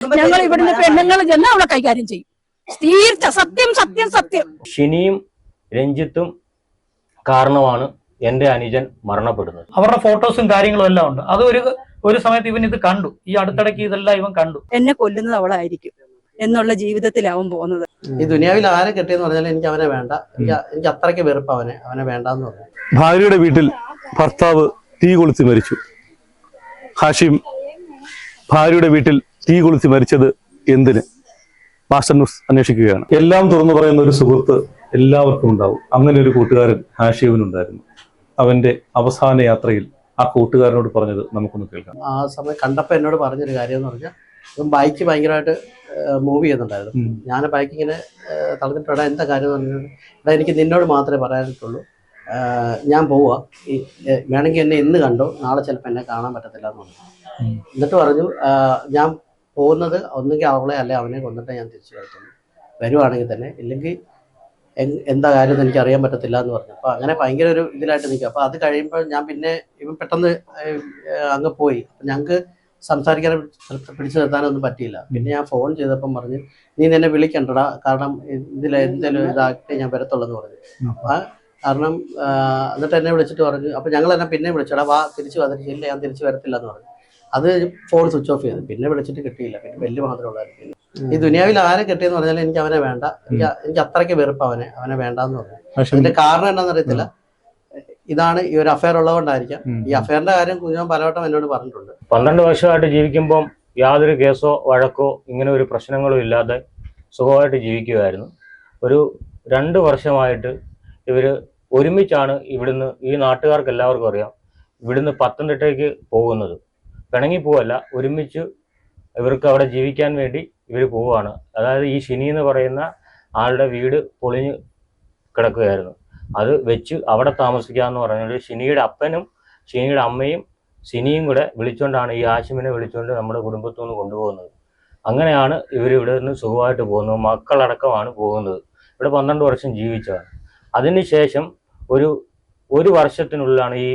ഞങ്ങൾ ഇവിടുന്ന് പെണ്ണുങ്ങൾ ചെന്ന് അവളെ കൈകാര്യം ചെയ്യും. തീർച്ച സത്യം സത്യം സത്യം. ഷിനിയും രഞ്ജിത്തും കാരണമാണ് എന്റെ അനുജൻ മരണപ്പെടുന്നത്. അവരുടെ ഫോട്ടോസും കാര്യങ്ങളും എല്ലാം ഉണ്ട്. അത് ഒരു ഒരു സമയത്ത് ഇവൻ ഇത് കണ്ടു. ഈ അടുത്തിടയ്ക്ക് ഇതെല്ലാം ഇവൻ കണ്ടു. എന്നെ കൊല്ലുന്നത് അവളായിരിക്കും എന്നുള്ള ജീവിതത്തിലാവും പോകുന്നത്. ഈ ദുനിയാവിൽ ആരെ കിട്ടിയെന്ന് പറഞ്ഞാൽ എനിക്ക് അവനെ വേണ്ട. എനിക്ക് എനിക്ക് അത്രയ്ക്ക് വെറുപ്പ് അവനെ അവനെ വേണ്ടെന്ന് പറഞ്ഞു ഭാര്യയുടെ വീട്ടിൽ ഭർത്താവ് തീ കൊളുത്തി മരിച്ചു. ഹാഷിം ഭാര്യയുടെ വീട്ടിൽ തീ കൊളുത്തി മരിച്ചത് എന്തിന്? മാസ്റ്റർ ന്യൂസ് അന്വേഷിക്കുകയാണ്. എല്ലാം തുറന്നു പറയുന്ന ഒരു സുഹൃത്ത് എല്ലാവർക്കും ഉണ്ടാവും. അങ്ങനെ ഒരു കൂട്ടുകാരൻ ഹാഷിമിനുണ്ടായിരുന്നു അവന്റെ അവസാന യാത്രയിൽ ആ കൂട്ടുകാരനോട് പറഞ്ഞത് നമുക്കൊന്ന് കേൾക്കാം. ആ സമയം കണ്ടപ്പോൾ എന്നോട് പറഞ്ഞൊരു കാര്യം എന്ന് പറഞ്ഞാൽ ബൈക്ക് ഭയങ്കരമായിട്ട് മൂവ് ചെയ്യുന്നുണ്ടായിരുന്നു. ഞാൻ ബൈക്ക് ഇങ്ങനെ തളർന്നിട്ട് എന്താ കാര്യം എന്ന് പറഞ്ഞാൽ എടാ എനിക്ക് നിന്നോട് മാത്രമേ പറയാനായിട്ടുള്ളൂ ഞാൻ പോവുക ഈ വേണമെങ്കിൽ എന്നെ ഇന്ന് കണ്ടോ? നാളെ ചിലപ്പോൾ എന്നെ കാണാൻ പറ്റത്തില്ല എന്ന് പറഞ്ഞു. എന്നിട്ട് പറഞ്ഞു ഞാൻ പോകുന്നത് ഒന്നുകിൽ അവളെ അല്ലെ അവനെ കൊന്നിട്ട് ഞാൻ തിരിച്ചു വരത്തുള്ളൂ വരുവാണെങ്കിൽ തന്നെ. ഇല്ലെങ്കിൽ എന്താ കാര്യം എന്ന് എനിക്ക് അറിയാൻ പറ്റത്തില്ല എന്ന് പറഞ്ഞു. അപ്പോൾ അങ്ങനെ ഭയങ്കര ഒരു ഇതിലായിട്ട് നിൽക്കും അപ്പോൾ അത് കഴിയുമ്പോൾ ഞാൻ പിന്നെ ഇവൻ പെട്ടെന്ന് അങ്ങ് പോയി. അപ്പം ഞങ്ങൾക്ക് സംസാരിക്കാൻ പിടിച്ചു നിർത്താനൊന്നും പറ്റിയില്ല. പിന്നെ ഞാൻ ഫോൺ ചെയ്തപ്പം പറഞ്ഞു നീ നിന്നെ വിളിക്കണ്ടടാ. കാരണം ഇതിൽ എന്തെങ്കിലും ഇതാക്കി ഞാൻ വരത്തുള്ളൂ എന്ന് പറഞ്ഞു. അപ്പൊ കാരണം എന്നിട്ട് എന്നെ വിളിച്ചിട്ട് പറഞ്ഞു. അപ്പം ഞങ്ങൾ എന്നെ പിന്നെ വിളിച്ചടാ വാ തിരിച്ചു വാ. തിരിച്ചു ഇല്ല ഞാൻ തിരിച്ചു വരത്തില്ല എന്ന് പറഞ്ഞു. അത് ഫോൺ സ്വിച്ച് ഓഫ് ചെയ്തു. പിന്നെ വിളിച്ചിട്ട് കിട്ടിയില്ല. പിന്നെ ബെല്ല് മാത്രമേ ഉള്ളായിരുന്നു ഈ ദുനിയാവിൽ ആരെ കിട്ടിയെന്ന് പറഞ്ഞാൽ എനിക്ക് അവനെ വേണ്ട. എനിക്ക് എനിക്ക് അത്രയ്ക്ക് വെറുപ്പ് അവനെ. അവനെ വേണ്ടെന്ന് പറഞ്ഞു. അതിന്റെ കാരണം എന്താണെന്ന് അറിയത്തില്ല. ഇതാണ് ഈ ഒരു അഫയർ ഉള്ളതുകൊണ്ടായിരിക്കാം. ഈ അഫയറിന്റെ കാര്യം കുഞ്ഞോൻ പലവട്ടം എന്നോട് പറഞ്ഞിട്ടുണ്ട്. പന്ത്രണ്ട് വർഷമായിട്ട് ജീവിക്കുമ്പോൾ യാതൊരു കേസോ വഴക്കോ ഇങ്ങനെ ഒരു പ്രശ്നങ്ങളും ഇല്ലാതെ സുഖമായിട്ട് ജീവിക്കുമായിരുന്നു ഒരു രണ്ട് വർഷമായിട്ട് ഇവർ ഒരുമിച്ചാണ് ഇവിടുന്ന് ഈ നാട്ടുകാർക്ക് എല്ലാവർക്കും അറിയാം ഇവിടുന്ന് പത്തനംതിട്ടയ്ക്ക് പോകുന്നത്. പിണങ്ങി പോവല്ല ഒരുമിച്ച് ഇവർക്ക് അവിടെ ജീവിക്കാൻ വേണ്ടി ഇവർ പോവുകയാണ്. അതായത് ഈ ശനി എന്ന് പറയുന്ന ആളുടെ വീട് പൊളിഞ്ഞ് കിടക്കുകയായിരുന്നു. അത് വെച്ച് അവിടെ താമസിക്കാന്ന് പറഞ്ഞാൽ ശനിയുടെ അപ്പനും ശനിയുടെ അമ്മയും ശനിയും കൂടെ വിളിച്ചുകൊണ്ടാണ് ഈ ആശിമിനെ വിളിച്ചുകൊണ്ട് നമ്മുടെ കുടുംബത്തു നിന്ന് കൊണ്ടുപോകുന്നത്. അങ്ങനെയാണ് ഇവർ ഇവിടെ നിന്ന് സുഖമായിട്ട് പോകുന്നത്. മക്കളടക്കമാണ് പോകുന്നത്. ഇവിടെ പന്ത്രണ്ട് വർഷം ജീവിച്ചതാണ് അതിനുശേഷം ഒരു ഒരു വർഷത്തിനുള്ളിലാണ് ഈ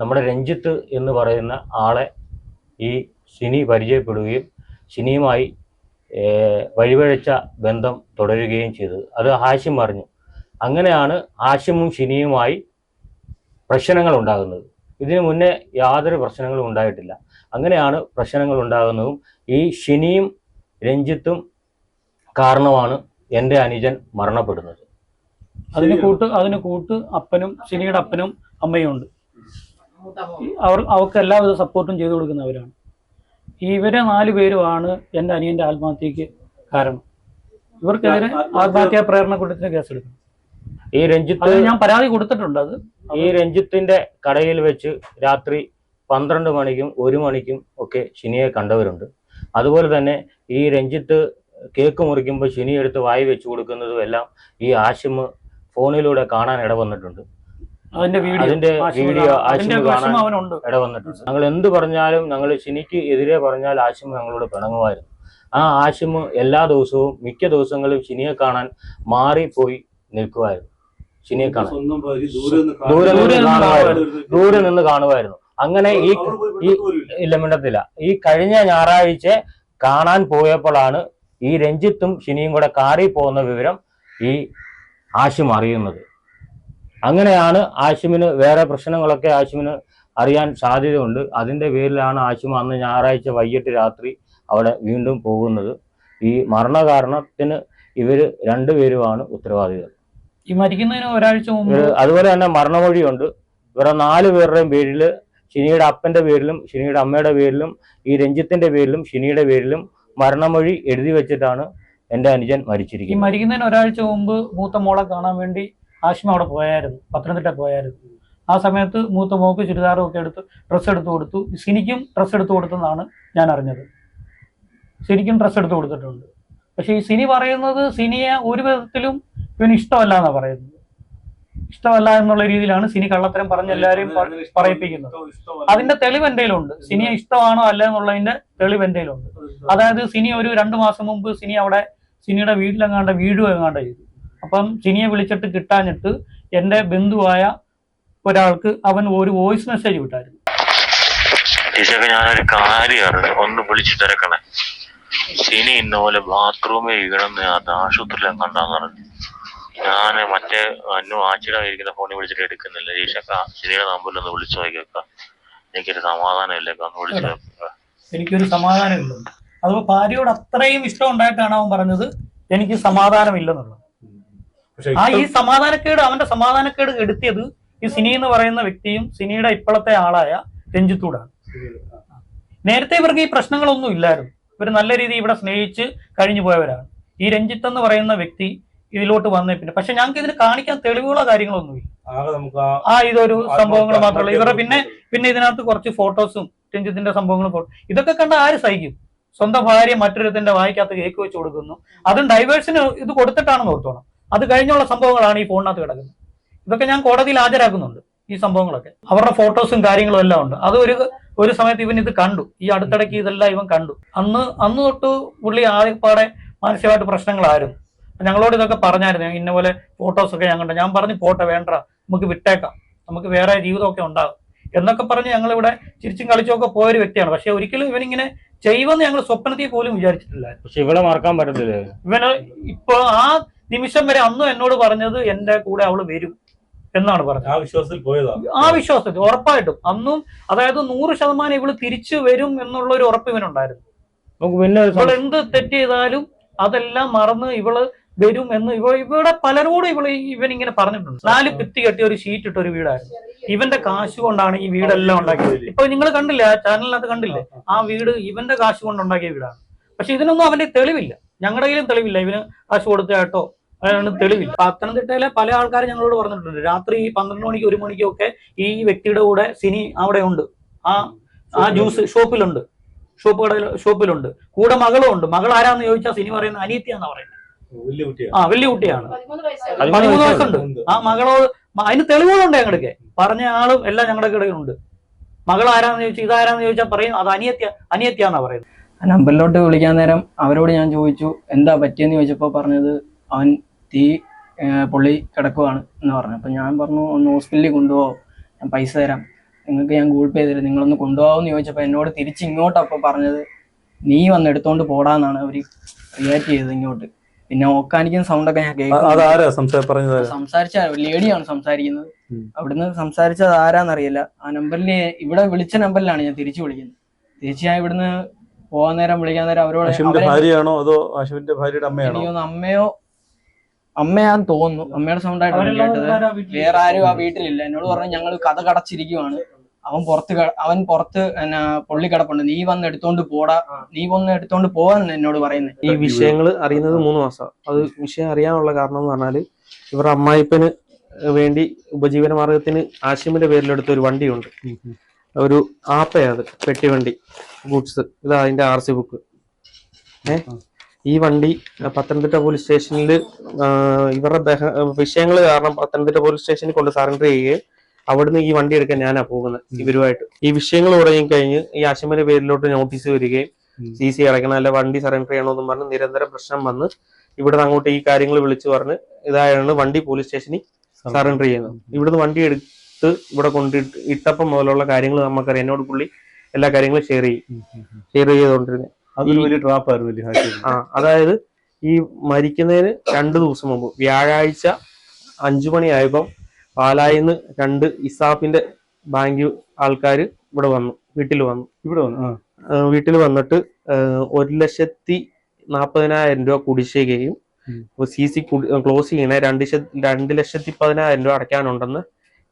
നമ്മുടെ രഞ്ജിത്ത് എന്ന് പറയുന്ന ആളെ ഈ സിനി പരിചയപ്പെടുകയും സിനിയുമായി ഏർ, വഴിവഴച്ച ബന്ധം തുടരുകയും ചെയ്തത്. അത് ഹാഷിം പറഞ്ഞു അങ്ങനെയാണ് ഹാഷിമും സിനിയുമായി പ്രശ്നങ്ങൾ ഉണ്ടാകുന്നത്. ഇതിനു മുന്നേ യാതൊരു പ്രശ്നങ്ങളും ഉണ്ടായിട്ടില്ല. അങ്ങനെയാണ് പ്രശ്നങ്ങൾ ഉണ്ടാകുന്നതും ഈ ഷിനിയും രഞ്ജിത്തും കാരണമാണ് എന്റെ അനുജൻ മരണപ്പെടുന്നത്. അതിന് കൂട്ട് അതിന് കൂട്ട് അപ്പനും ശനിയുടെ അപ്പനും അമ്മയും ഉണ്ട് അവർ അവർക്ക് എല്ലാവിധ സപ്പോർട്ടും ചെയ്തു കൊടുക്കുന്നവരാണ്. ഇവരെ നാല് പേരുമാണ് എന്റെ അനിയന്റെ ആത്മഹത്യക്ക് കാരണം. ഇവർക്കെതിരെ ആത്മഹത്യാ പ്രേരണ കുറ്റത്തിന് കേസെടുക്കണം ഈ രഞ്ജിത്ത് ഞാൻ പരാതി കൊടുത്തിട്ടുണ്ട് അത്. ഈ രഞ്ജിത്തിന്റെ കടയിൽ വെച്ച് രാത്രി പന്ത്രണ്ട് മണിക്കും ഒരു മണിക്കും ഒക്കെ ശനിയെ കണ്ടവരുണ്ട്. അതുപോലെ തന്നെ ഈ രഞ്ജിത്ത് കേക്ക് മുറിക്കുമ്പോൾ ശനി എടുത്ത് വായി വെച്ച് കൊടുക്കുന്നതും എല്ലാം ഈ ആശിമ് ഫോണിലൂടെ കാണാൻ ഇടവന്നിട്ടുണ്ട്. അതിന്റെ വീഡിയോ അവനുണ്ട് ഇടവന്നിട്ടുണ്ട്. ഞങ്ങൾ എന്ത് പറഞ്ഞാലും ഞങ്ങൾ ഷിനിക്ക് എതിരെ പറഞ്ഞാൽ ആശിമ് ഞങ്ങളോട് പിണങ്ങുമായിരുന്നു. ആ ആശിമ് എല്ലാ ദിവസവും മിക്ക ദിവസങ്ങളും ഷിനിയെ കാണാൻ മാറിപ്പോയി നിൽക്കുമായിരുന്നു. ഷിനിയെ കാണാൻ. ദൂരെ നിന്ന് കാണുമായിരുന്നു. ദൂരെ നിന്ന് കാണുമായിരുന്നു. അങ്ങനെ ഈ ഇല്ല മിണ്ടത്തില്ല. ഈ കഴിഞ്ഞ ഞായറാഴ്ച കാണാൻ പോയപ്പോഴാണ് ഈ രഞ്ജിത്തും ഷിനിയും കൂടെ കാറി പോകുന്ന വിവരം ഈ ആശം അറിയുന്നത്. അങ്ങനെയാണ് ആശുമിന് വേറെ പ്രശ്നങ്ങളൊക്കെ ആശുമിന് അറിയാൻ സാധ്യതയുണ്ട്. അതിന്റെ പേരിലാണ് ആശുമ അന്ന് ഞായറാഴ്ച വൈകിട്ട് രാത്രി അവിടെ വീണ്ടും പോകുന്നത്. ഈ മരണകാരണത്തിന് ഇവർ രണ്ടുപേരുമാണ് ഉത്തരവാദികൾ. ഈ മരിക്കുന്നതിന് ഒരാഴ്ച മുമ്പ് അതുപോലെ തന്നെ മരണമൊഴിയുണ്ട്. ഇവരുടെ നാല് പേരുടെയും പേരിൽ ഷിനിയുടെ അപ്പന്റെ പേരിലും ഷിനിയുടെ അമ്മയുടെ പേരിലും ഈ രഞ്ജിത്തിന്റെ പേരിലും ഷിനിയുടെ പേരിലും മരണമൊഴി എഴുതി വെച്ചിട്ടാണ് എന്റെ അനുജൻ ഈ മരിച്ചിരിക്കുന്നത്. മരിക്കുന്നതിന് ഒരാഴ്ച മുമ്പ് മൂത്ത മോളെ കാണാൻ വേണ്ടി ആശ്മ അവിടെ പോയായിരുന്നു പത്തനംതിട്ട പോയായിരുന്നു. ആ സമയത്ത് മൂത്ത മോക്ക് ചുരിദാറും ഒക്കെ എടുത്ത് ഡ്രസ്സ് എടുത്ത് കൊടുത്തു. സിനിക്കും ഡ്രസ്സ് എടുത്ത് കൊടുത്തെന്നാണ് ഞാൻ അറിഞ്ഞത്. സിനിക്കും ഡ്രസ്സ് എടുത്ത് കൊടുത്തിട്ടുണ്ട്. പക്ഷേ ഈ സിനി പറയുന്നത് സിനിയെ ഒരു വിധത്തിലും ഇവന് ഇഷ്ടമല്ല എന്നാണ് പറയുന്നത്. ഇഷ്ടമല്ല എന്നുള്ള രീതിയിലാണ് സിനി കള്ളത്തരം പറഞ്ഞ് എല്ലാവരെയും പറയിപ്പിക്കുന്നത്. അതിന്റെ തെളിവ് എന്തെങ്കിലും ഉണ്ട് സിനിയെ ഇഷ്ടമാണോ അല്ല എന്നുള്ളതിന്റെ തെളിവ് എന്തെങ്കിലും ഉണ്ട് അതായത് സിനി ഒരു രണ്ടു മാസം മുമ്പ് സിനി അവിടെ സിനിയുടെ വീട്ടിലെങ്ങാണ്ട് വീടും എങ്ങാണ്ട് ചെയ്തു. അപ്പം സിനിയെ വിളിച്ചിട്ട് കിട്ടാഞ്ഞിട്ട് എന്റെ ബന്ധുവായ ഒരാൾക്ക് അവൻ ഒരു വോയിസ് മെസ്സേജ് വിട്ടായിരുന്നു. ടീച്ചർക്ക് ഞാനൊരു കാര്യം അറിഞ്ഞു. ഒന്ന് വിളിച്ചു തിരക്കണേ. ശനി ഇന്ന പോലെ ബാത്റൂമിൽ ഇഴന്ന് അത് ആശുപത്രിയിൽ കണ്ടാന്ന് പറഞ്ഞു ഞാൻ മറ്റേ അന്നു ആച്ചിട ഇരിക്കുന്ന ഫോണിൽ വിളിച്ചിട്ട് എടുക്കുന്നില്ല. ജീഷക്ക ശനിയുടെ നമ്പറിൽ ഒന്ന് വിളിച്ചു നോക്കിയേക്ക എനിക്കൊരു സമാധാനം ഇല്ലേക്ക ഒന്ന് വിളിച്ചു നോക്കുക എനിക്കൊരു സമാധാനമില്ല അതുപോലെ ഭാര്യയോട് അത്രയും ഇഷ്ടം ഉണ്ടായിട്ടാണ് അവൻ പറഞ്ഞത്. എനിക്ക് സമാധാനമില്ലെന്നുള്ളത് പക്ഷെ ആ ഈ സമാധാനക്കേട് അവന്റെ സമാധാനക്കേട് എടുത്തിയത് ഈ സിനി എന്ന് പറയുന്ന വ്യക്തിയും സിനിയുടെ ഇപ്പോഴത്തെ ആളായ രഞ്ജിത്തൂടാണ്. നേരത്തെ ഇവർക്ക് ഈ പ്രശ്നങ്ങളൊന്നും ഇല്ലായിരുന്നു. ഇവർ നല്ല രീതിയിൽ ഇവിടെ സ്നേഹിച്ച് കഴിഞ്ഞു പോയവരാണ്. ഈ രഞ്ജിത്ത് എന്ന് പറയുന്ന വ്യക്തി ഇതിലോട്ട് വന്നേ പിന്നെ. പക്ഷെ ഞങ്ങൾക്ക് ഇതിന് കാണിക്കാൻ തെളിവുകളോ കാര്യങ്ങളോ ഒന്നുമില്ല ആ ഇതൊരു സംഭവങ്ങൾ മാത്രമല്ല. ഇവരുടെ പിന്നെ പിന്നെ ഇതിനകത്ത് കുറച്ച് ഫോട്ടോസും രഞ്ജിത്തിന്റെ സംഭവങ്ങളും ഇതൊക്കെ കണ്ട ആര് സഹിക്കും? സ്വന്തം ഭാര്യ മറ്റൊരുത്തിന്റെ വായിക്കകത്ത് കേക്ക് വെച്ച് കൊടുക്കുന്നു. അതും ഡൈവേഴ്സിന് ഇത് കൊടുത്തിട്ടാണെന്ന് ഓർത്തോണം. അത് കഴിഞ്ഞുള്ള സംഭവങ്ങളാണ് ഈ ഫോണിനകത്ത് കിടക്കുന്നത്. ഇതൊക്കെ ഞാൻ കോടതിയിൽ ഹാജരാക്കുന്നുണ്ട് ഈ സംഭവങ്ങളൊക്കെ. അവരുടെ ഫോട്ടോസും കാര്യങ്ങളും എല്ലാം ഉണ്ട്. അത് ഒരു ഒരു സമയത്ത് ഇവൻ ഇത് കണ്ടു. ഈ അടുത്തിടയ്ക്ക് ഇതെല്ലാം ഇവൻ കണ്ടു. അന്ന് അന്ന് തൊട്ട് പുള്ളി ആദ്യപ്പാടെ മാനസികമായിട്ട് പ്രശ്നങ്ങളായിരുന്നു. ഞങ്ങളോട് ഇതൊക്കെ പറഞ്ഞായിരുന്നു. ഇന്ന പോലെ ഫോട്ടോസ് ഒക്കെ ഞാൻ കണ്ടു. ഞാൻ പറഞ്ഞു പോട്ടെ വേണ്ട നമുക്ക് വിട്ടേക്കാം. നമുക്ക് വേറെ ജീവിതമൊക്കെ ഉണ്ടാകും. എന്നൊക്കെ പറഞ്ഞ് ഞങ്ങളിവിടെ ചിരിച്ചും കളിച്ചും ഒക്കെ പോയൊരു വ്യക്തിയാണ്. പക്ഷെ ഒരിക്കലും ഇവനിങ്ങനെ ചെയ്യുമെന്ന് ഞങ്ങൾ സ്വപ്നത്തിൽ പോലും വിചാരിച്ചിട്ടില്ല പക്ഷെ ഇവിടെ മറക്കാൻ പറ്റത്തില്ല? ഇവന് ഇപ്പൊ ആ നിമിഷം വരെ അന്നും എന്നോട് പറഞ്ഞത് എന്റെ കൂടെ അവൾ വരും എന്നാണ് പറഞ്ഞത്. ആ വിശ്വാസത്തിൽ പോയതാ? ആ വിശ്വാസത്തിൽ ഉറപ്പായിട്ടും. അന്നും അതായത് നൂറ് ശതമാനം ഇവൾ തിരിച്ചു വരും എന്നുള്ള ഒരു ഉറപ്പ് ഇവനുണ്ടായിരുന്നു. നമുക്ക് പിന്നെ ഇവൾ എന്ത് തെറ്റ് ചെയ്താലും അതെല്ലാം മറന്ന് ഇവൾ വരും എന്ന് ഇവ ഇവിടെ പലരോടും ഇവൾ ഇവൻ ഇങ്ങനെ പറഞ്ഞിട്ടുണ്ട്. നാല് പിത്തി കെട്ടിയ ഒരു ഷീറ്റ് ഇട്ട ഒരു വീടായിരുന്നു. ഇവന്റെ കാശ് കൊണ്ടാണ് ഈ വീടെല്ലാം ഉണ്ടാക്കിയത്. ഇപ്പൊ നിങ്ങൾ കണ്ടില്ലേ ആ ചാനലിനകത്ത് കണ്ടില്ലേ? ആ വീട് ഇവന്റെ കാശ് കൊണ്ട് ഉണ്ടാക്കിയ വീടാണ്. പക്ഷെ ഇതിനൊന്നും അവന്റെ തെളിവില്ല. ഞങ്ങളുടെ കയ്യിലും തെളിവില്ല. ഇവന് കാശ് കൊടുത്തതായിട്ടോ അതിനൊന്നും തെളിവില്ല. പത്തനംതിട്ടയിലെ പല ആൾക്കാരും ഞങ്ങളോട് പറഞ്ഞിട്ടുണ്ട്. രാത്രി പന്ത്രണ്ട് മണിക്ക് ഒരു മണിക്കും ഒക്കെ ഈ വ്യക്തിയുടെ കൂടെ സിനി അവിടെ ഉണ്ട്. ആ ആ ജ്യൂസ് ഷോപ്പിലുണ്ട്. ഷോപ്പ് കടയിൽ ഷോപ്പിലുണ്ട്. കൂടെ മകളും ഉണ്ട്. മകൾ ആരാന്ന് ചോദിച്ചാൽ സിനി പറയുന്നത് വലിയ കുട്ടിയാ. ആ വലിയ കുട്ടിയാണ്. പതിമൂന്ന് വയസ്സുണ്ട്. വയസ്സുണ്ട് ആ മകളോ അതിന് തെളിവുകളുണ്ട് ഞങ്ങളുടെ പറഞ്ഞ ആളും എല്ലാം ഞങ്ങളുടെ കിടയിലുണ്ട്. മകൾ ആരാന്ന് ചോദിച്ചാൽ ഇതാരാന്ന് ചോദിച്ചാൽ പറയും അത് അനിയത്യ അനിയത്യാന്നാ പറയുന്നത്. നമ്പറിലോട്ട് വിളിക്കാൻ നേരം അവരോട് ഞാൻ ചോദിച്ചു എന്താ പറ്റിയെന്ന് ചോദിച്ചപ്പോൾ പറഞ്ഞത് അവൻ തീ പുള്ളി കിടക്കുവാണ് എന്ന് പറഞ്ഞു. അപ്പം ഞാൻ പറഞ്ഞു ഒന്ന് ഹോസ്പിറ്റലിൽ കൊണ്ടുപോകും ഞാൻ പൈസ തരാം. നിങ്ങൾക്ക് ഞാൻ ഗൂഗിൾ പേ തരും നിങ്ങളൊന്ന് കൊണ്ടുപോകാമെന്ന് ചോദിച്ചപ്പോൾ എന്നോട് തിരിച്ച് ഇങ്ങോട്ട് അപ്പോൾ പറഞ്ഞത് നീ വന്ന് എടുത്തോണ്ട് പോടാന്നാണ് അവർ റിയാക്ട് ചെയ്തത് ഇങ്ങോട്ട്. പിന്നെ ഓക്കാനിക്കുന്ന സൗണ്ടൊക്കെ ഞാൻ കേൾക്കും സംസാരിച്ച ലേഡിയാണ് സംസാരിക്കുന്നത്. അവിടുന്ന് സംസാരിച്ചത് ആരാന്നറിയില്ല. ആ നമ്പറിൽ ഇവിടെ വിളിച്ച നമ്പറിലാണ് ഞാൻ തിരിച്ചു വിളിക്കുന്നത്. തിരിച്ച് ഞാൻ ഇവിടുന്ന് പോകാൻ നേരം വിളിക്കാൻ നേരം അവരോട് ഭാര്യയാണോ അതോ ഭാര്യയുടെ അമ്മയാണോ? അമ്മയോ അമ്മയാന്ന് തോന്നുന്നു. അമ്മയുടെ സൗണ്ട് ആയിട്ടാണ് കേട്ടത്. വേറെ ആരും ആ വീട്ടിലില്ല. എന്നോട് പറഞ്ഞു ഞങ്ങൾ കഥ കടച്ചിരിക്കുവാണ്. അവൻ പുറത്ത് അവൻ പുറത്ത് എന്നാ പൊള്ളി കിടപ്പുണ്ട്. നീ വന്ന് എടുത്തോണ്ട് പോടാ. നീ വന്ന് എടുത്തോണ്ട് പോവാൻ എന്നോട് പറയുന്നത് ഈ വിഷയങ്ങൾ അറിയുന്നത് മൂന്ന് മാസം. അത് വിഷയം അറിയാനുള്ള കാരണം എന്ന് പറഞ്ഞാൽ ഇവർ അമ്മായിപ്പന് വേണ്ടി ഉപജീവന മാർഗത്തിന് ആശിമിന്റെ പേരിലെടുത്ത ഒരു വണ്ടിയുണ്ട്. ഒരു ആപ്പയാ അത് പെട്ടിവണ്ടി ഗുഡ്സ്. ഇതാ അതിന്റെ ആർ സി ബുക്ക്. ഏ? ഈ വണ്ടി പത്തനംതിട്ട പോലീസ് സ്റ്റേഷനിൽ ഇവരുടെ വിഷയങ്ങൾ കാരണം പത്തനംതിട്ട പോലീസ് സ്റ്റേഷനിൽ കൊണ്ട് സറണ്ടർ ചെയ്യുകയും അവിടുന്ന് ഈ വണ്ടി എടുക്കാൻ ഞാനാ പോകുന്നത് ഇവരുമായിട്ട്. ഈ വിഷയങ്ങൾ തുടങ്ങി കഴിഞ്ഞ് ഈ ആശിമിന്റെ പേരിലോട്ട് നോട്ടീസ് വരികയും. സി സി അടയ്ക്കണം അല്ല വണ്ടി സറണ്ടർ ചെയ്യണമെന്നും പറഞ്ഞ് നിരന്തരം പ്രശ്നം വന്ന് ഇവിടുന്ന് അങ്ങോട്ട് ഈ കാര്യങ്ങൾ വിളിച്ചു പറഞ്ഞ് ഇതായാണ് വണ്ടി പോലീസ് സ്റ്റേഷനിൽ സറണ്ടർ ചെയ്യുന്നത്. ഇവിടുന്ന് വണ്ടി എടുത്ത് ഇവിടെ കൊണ്ടിട്ട് ഇട്ടപ്പം മുതലുള്ള കാര്യങ്ങൾ നമുക്കറിയാം. എന്നോട് പുള്ളി എല്ലാ കാര്യങ്ങളും ഷെയർ ചെയ്യും. ഷെയർ ചെയ്തുകൊണ്ടിരുന്നത് അതൊരു വലിയ ട്രാപ്പായിരുന്നു വലിയ ആ അതായത് ഈ മരിക്കുന്നതിന് രണ്ട് ദിവസം മുമ്പ് വ്യാഴാഴ്ച അഞ്ചു മണിയായപ്പം പാലായിന്ന് രണ്ട് ഇസാഫിന്റെ ബാങ്ക് ആൾക്കാർ ഇവിടെ വന്നു വീട്ടിൽ വന്നു. ഇവിടെ വന്നു വീട്ടിൽ വന്നിട്ട് ഒരു ലക്ഷത്തി നാൽപ്പതിനായിരം രൂപ കുടിശ്ശികയും. സി സി ക്ലോസ് ചെയ്യണേ രണ്ട് രണ്ട് ലക്ഷത്തി പതിനായിരം രൂപ അടയ്ക്കാനുണ്ടെന്ന്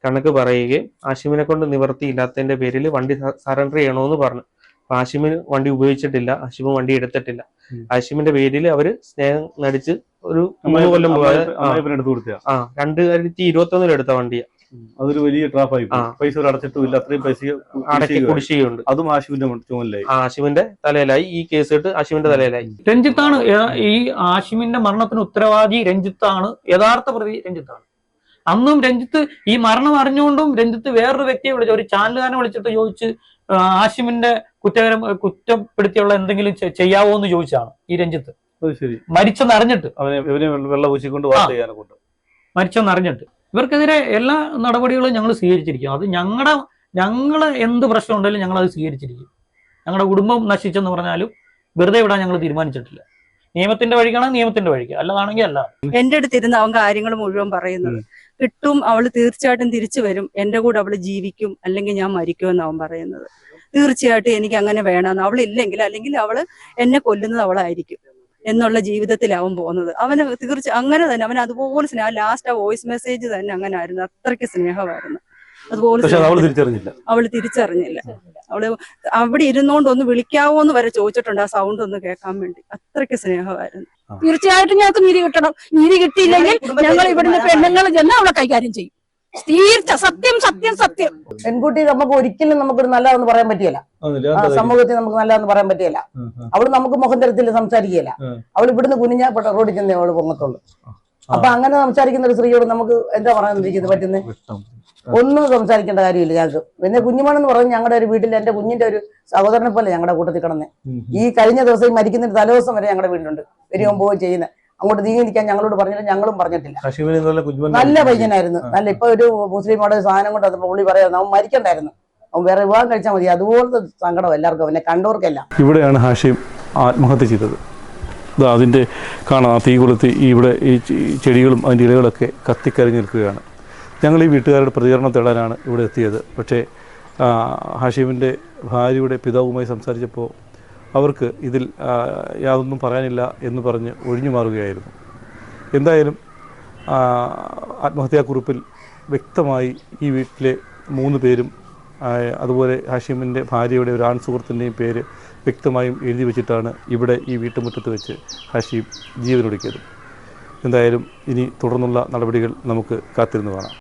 കണക്ക് പറയുകയും ആഷിമിനെ കൊണ്ട് നിവർത്തിയില്ലാത്തതിന്റെ പേരിൽ വണ്ടി സറണ്ടർ ചെയ്യണമെന്ന് പറഞ്ഞു. അപ്പൊ ആഷിമിന് വണ്ടി ഉപയോഗിച്ചിട്ടില്ല ആഷിമ് വണ്ടി എടുത്തിട്ടില്ല. ഹാഷിമിന്റെ ആഷിമിന്റെ പേരിൽ അവർ സ്നേഹം നടിച്ച് ഒരു മൂന്ന് കൊല്ലം ആ, രണ്ടായിരത്തി ഇരുപത്തി ഒന്നിൽ എടുത്ത വണ്ടിയാ. അതൊരു വലിയ ട്രാപ്പായി ആ. പൈസ അടച്ചിട്ടില്ല അടച്ചിട്ടും ഇല്ല അത്രയും പൈസ അടക്കി കുടിശ്ശികയുണ്ട് അതും ആശുവിന്റെ ചുമലായി ആശുവിന്റെ തലയിലായി. ഈ കേസ് ഇട്ട് ആശുവിന്റെ തലയിലായി. രഞ്ജിത്താണ് ഈ ആശുവിന്റെ മരണത്തിന് ഉത്തരവാദി രഞ്ജിത്താണ്. യഥാർത്ഥ പ്രതി രഞ്ജിത്താണ്. അന്നും രഞ്ജിത്ത് ഈ മരണം അറിഞ്ഞുകൊണ്ടും രഞ്ജിത്ത് വേറൊരു വ്യക്തിയെ വിളിച്ചു. ഒരു ചാനലുകാരനെ വിളിച്ചിട്ട് ചോദിച്ച് ആ, ആഷിമിന്റെ കുറ്റകരം കുറ്റപ്പെടുത്തിയുള്ള എന്തെങ്കിലും ചെയ്യാവോ എന്ന് ചോദിച്ചാണ് ഈ രഞ്ജിത്ത്. അത് ശരി. മരിച്ചെന്ന് അറിഞ്ഞിട്ട് മരിച്ചെന്ന് അറിഞ്ഞിട്ട് ഇവർക്കെതിരെ എല്ലാ നടപടികളും ഞങ്ങൾ സ്വീകരിച്ചിരിക്കും. അത് ഞങ്ങളുടെ ഞങ്ങൾ എന്ത് പ്രശ്നം ഉണ്ടെങ്കിലും ഞങ്ങൾ അത് സ്വീകരിച്ചിരിക്കും. ഞങ്ങളുടെ കുടുംബം നശിച്ചെന്ന് പറഞ്ഞാലും വെറുതെ വിടാൻ ഞങ്ങൾ തീരുമാനിച്ചിട്ടില്ല. നിയമത്തിന്റെ വഴിക്കാണെങ്കിൽ നിയമത്തിന്റെ വഴിക്ക്. അല്ലാതാണെങ്കിൽ അല്ല. എന്റെ അടുത്ത് ഇരുന്ന് അവൻ കാര്യങ്ങൾ മുഴുവൻ പറയുന്നത് കിട്ടും അവൾ തീർച്ചയായിട്ടും തിരിച്ചു വരും. എന്റെ കൂടെ അവൾ ജീവിക്കും അല്ലെങ്കിൽ ഞാൻ മരിക്കുമെന്ന് അവൻ പറയുന്നത്. തീർച്ചയായിട്ടും എനിക്ക് അങ്ങനെ വേണമെന്ന് അവളില്ലെങ്കിൽ അല്ലെങ്കിൽ അവൾ എന്നെ കൊല്ലുന്നത് അവളായിരിക്കും എന്നുള്ള ജീവിതത്തിലാവും പോകുന്നത്. അവന് തീർച്ച അങ്ങനെ തന്നെ അവൻ അതുപോലെ സ്നേഹം ലാസ്റ്റ് ആ വോയിസ് മെസ്സേജ് തന്നെ അങ്ങനെ ആയിരുന്നു അത്രയ്ക്ക് സ്നേഹമായിരുന്നു. അതുപോലെ തിരിച്ചറിഞ്ഞില്ല. അവൾ തിരിച്ചറിഞ്ഞില്ല. അവൾ അവിടെ ഇരുന്നോണ്ട് ഒന്ന് വിളിക്കാവോ എന്ന് വരെ ചോദിച്ചിട്ടുണ്ട് ആ സൗണ്ട് ഒന്ന് കേൾക്കാൻ വേണ്ടി. അത്രയ്ക്ക് സ്നേഹമായിരുന്നു. തീർച്ചയായിട്ടും ഞങ്ങൾക്ക് നീതി കിട്ടണം. നീതി കിട്ടിയില്ലെങ്കിൽ ഞങ്ങൾ ഇവിടുന്ന് പെണ്ണുങ്ങൾ ചെന്ന് അവളെ കൈകാര്യം ചെയ്യും. തീർച്ച സത്യം സത്യം സത്യം. പെൺകുട്ടി നമുക്ക് ഒരിക്കലും നമുക്കൊരു നല്ലതെന്ന് പറയാൻ പറ്റിയല്ല? സമൂഹത്തിൽ നമുക്ക് നല്ലതെന്ന് പറയാൻ പറ്റിയല്ല. അവൾ നമുക്ക് മുഖം സംസാരിക്കില്ല സംസാരിക്കുകയില്ല. അവൾ ഇവിടുന്ന് കുനിഞ്ഞ റോഡിൽ ചെന്നേ അവൾ പൊങ്ങത്തുള്ളൂ. അപ്പൊ അങ്ങനെ സംസാരിക്കുന്ന ഒരു സ്ത്രീയോട് നമുക്ക് എന്താ പറയാനിരിക്കുന്നത് പറ്റുന്നത്. ഒന്നും സംസാരിക്കേണ്ട കാര്യമില്ല ഞങ്ങൾക്ക്. പിന്നെ കുഞ്ഞുമണെന്ന് പറഞ്ഞ് ഞങ്ങളുടെ ഒരു വീട്ടിൽ എന്റെ കുഞ്ഞിന്റെ ഒരു സഹോദരനെ പോലെ ഞങ്ങളുടെ കൂട്ടത്തിൽ കിടന്ന്. ഈ കഴിഞ്ഞ ദിവസം ഈ തലേ ദിവസം വരെ ഞങ്ങളുടെ വീട്ടിലുണ്ട്. വരികയും പോവുകയും ചെയ്യുന്നത് അങ്ങോട്ട് നീങ്ങിയിരിക്കാൻ ഞങ്ങളോട് പറഞ്ഞില്ല ഞങ്ങളും പറഞ്ഞിട്ടില്ല. നല്ല പയ്യനായിരുന്നു. നല്ല ഇപ്പൊ ഒരു മുസ്ലിമോടെ സാധനം കൊണ്ട് വന്നപ്പോ പുള്ളി പറയാം അവൻ മരിക്കണ്ടായിരുന്നു. അവൻ വേറെ വിവാഹം കഴിച്ചാൽ മതി. അതുപോലത്തെ സങ്കടം എല്ലാവർക്കും അവനെ കണ്ടവർക്കെല്ലാം. ഇവിടെയാണ് ഹാഷിം ആത്മഹത്യ ചെയ്തത്. അതിന്റെ കാണാം ആ തീ കൊളുത്തി ഇവിടെ ഈ ചെടികളും അതിന്റെ ഇലകളൊക്കെ കത്തിക്കരിഞ്ഞ് നിൽക്കുകയാണ്. ഞങ്ങൾ ഈ വീട്ടുകാരുടെ പ്രതികരണം തേടാനാണ് ഇവിടെ എത്തിയത്. പക്ഷേ ഹാഷിമിന്റെ ഭാര്യയുടെ പിതാവുമായി സംസാരിച്ചപ്പോൾ അവർക്ക് ഇതിൽ യാതൊന്നും പറയാനില്ല എന്ന് പറഞ്ഞ് ഒഴിഞ്ഞു മാറുകയായിരുന്നു. എന്തായാലും ആത്മഹത്യാക്കുറിപ്പിൽ വ്യക്തമായി ഈ വീട്ടിലെ മൂന്ന് പേരും അതുപോലെ ഹാഷിമിന്റെ ഭാര്യയുടെ ഒരു ആൺ സുഹൃത്തിന്റെയും പേര് വ്യക്തമായും എഴുതി വെച്ചിട്ടാണ് ഇവിടെ ഈ വീട്ടുമുറ്റത്ത് വെച്ച് ഹാഷിം ജീവനൊടുക്കിയത്. എന്തായാലും ഇനി തുടർന്നുള്ള നടപടികൾ നമുക്ക് കാത്തിരുന്നു കാണാം.